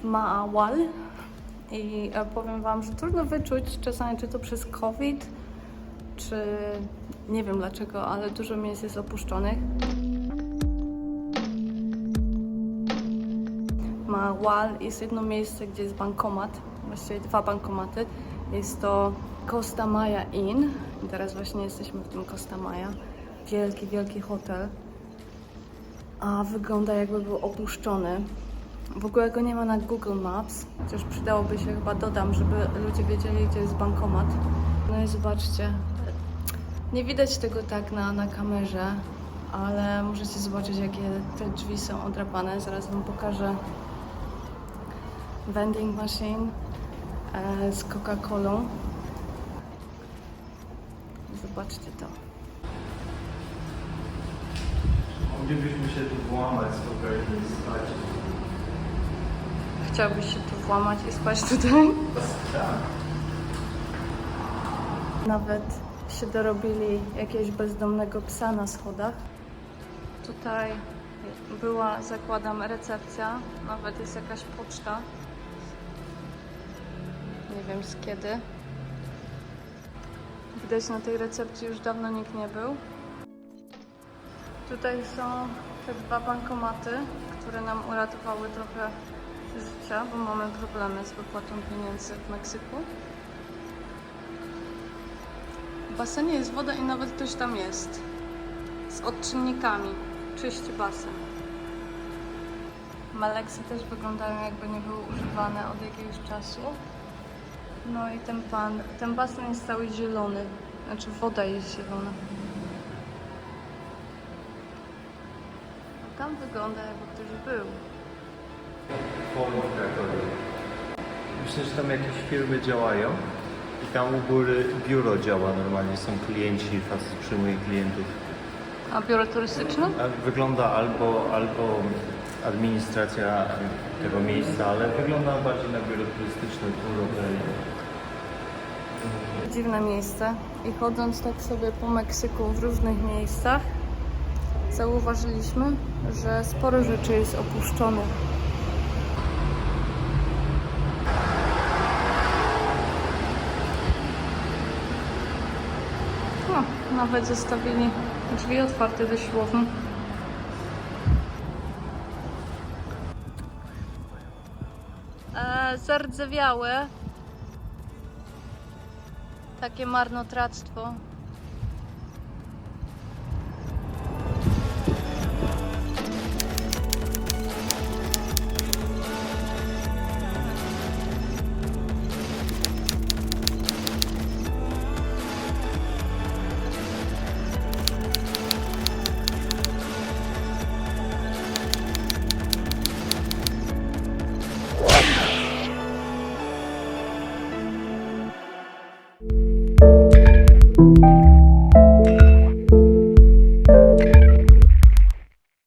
w Maawal i e, powiem Wam, że trudno wyczuć czasami, czy to przez COVID, czy nie wiem dlaczego, ale dużo miejsc jest opuszczonych. Maawal jest jedno miejsce, gdzie jest bankomat, właściwie dwa bankomaty. Jest to Costa Maya Inn. I teraz właśnie jesteśmy w tym Costa Maya. Wielki, wielki hotel. A wygląda jakby był opuszczony. W ogóle go nie ma na Google Maps, chociaż przydałoby się chyba dodam, żeby ludzie wiedzieli, gdzie jest bankomat. No i zobaczcie, nie widać tego tak na, na kamerze, ale możecie zobaczyć, jakie te drzwi są odrapane. Zaraz Wam pokażę vending machine e, z Coca-Colą. Zobaczcie to. Moglibyśmy się tu włamać i spać. Chciałbyś się tu włamać i spać tutaj? Nawet się dorobili jakiegoś bezdomnego psa na schodach. Tutaj była, zakładam, recepcja, nawet jest jakaś poczta. Nie wiem z kiedy. Widać na tej recepcji już dawno nikt nie był. Tutaj są te dwa bankomaty, które nam uratowały trochę życia, bo mamy problemy z wypłatą pieniędzy w Meksyku. W basenie jest woda i nawet ktoś tam jest. Z odczynnikami. Czyści basen. Maleksy też wyglądają jakby nie były używane od jakiegoś czasu. No i ten pan, ten basen jest cały zielony. Znaczy woda jest zielona. A tam wygląda jakby ktoś był. Forum w Krakowie. Myślę, że tam jakieś firmy działają i tam u góry biuro działa normalnie, są klienci, facet przyjmuje klientów. A biuro turystyczne? Wygląda albo, albo administracja tego miejsca, ale wygląda bardziej na biuro turystyczne, hotel. dziwne miejsce i chodząc tak sobie po Meksyku w różnych miejscach zauważyliśmy, że sporo rzeczy jest opuszczonych. No, nawet zostawili drzwi otwarte do siłowni. E, zardzewiałe takie marnotrawstwo.